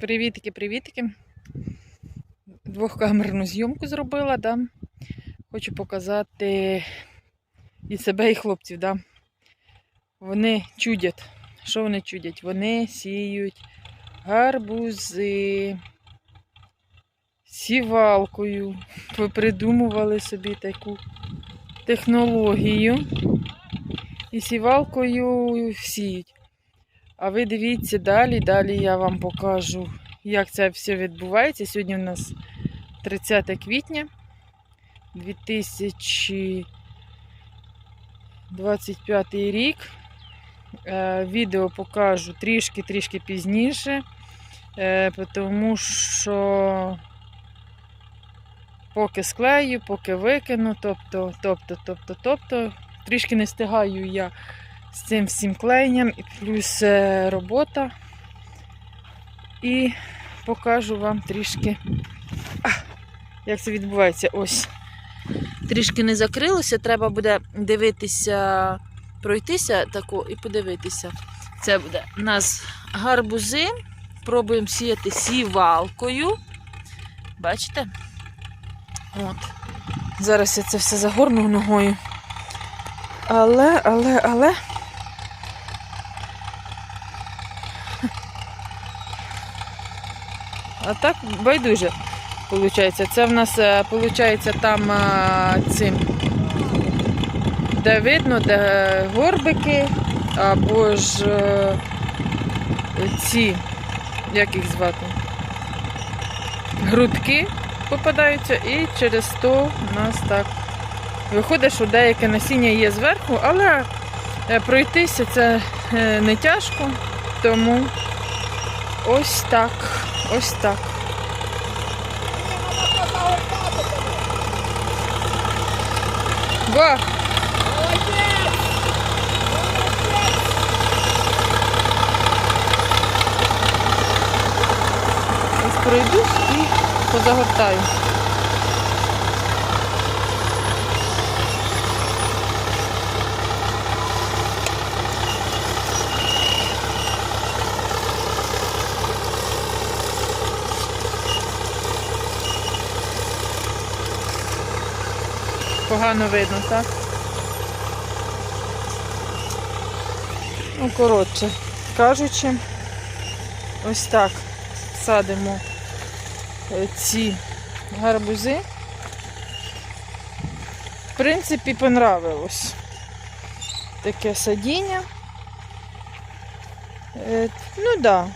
Привітики, привітики. Двохкамерну зйомку зробила, да. Хочу показати і себе, і хлопців, да. Вони чудять. Що вони чудять? Вони сіють гарбузи сівалкою. Придумували собі таку технологію. І сівалкою сіють. А ви дивіться далі, далі я вам покажу, як це все відбувається. Сьогодні у нас 30 квітня 2025 рік. Е, Відео покажу трішки-трішки пізніше, е, тому що поки склею, поки викину, тобто, тобто, тобто, тобто, трішки не встигаю я з цим всім клеєнням, і плюс е, робота. І покажу вам трішки, а, як це відбувається. Ось. Трішки не закрилося, треба буде дивитися, пройтися тако і подивитися. Це буде у нас гарбузи. Пробуємо сіяти сівалкою. Бачите? От. Зараз я це все загорну ногою. Але, але, але. А так байдуже виходить. Це в нас виходить там цим, де видно, де горбики, або ж е, ці, як їх звати, грудки попадаються, і через то у нас так виходить, що деяке насіння є зверху, але е, пройтися це е, не тяжко, тому ось так, ось так. Ба! Ось пройдусь і позагортаю. Погано видно, так? Ну, коротше кажучи, ось так садимо е, ці гарбузи. В принципі, понравилось таке садіння. Е, Ну так, да,